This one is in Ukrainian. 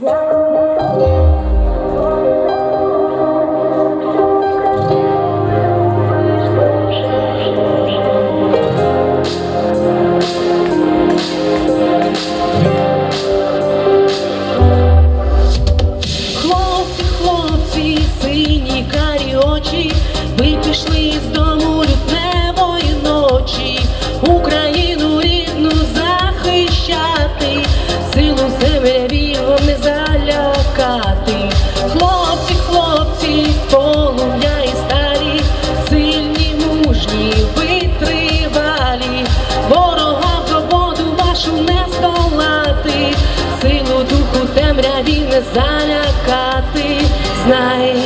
Whoa. хати, хлопці, хлопці, і старі, сильні, мужні, витривалі, ворога в свободу вашу не здолати, силу духу темряві не залякати, знай.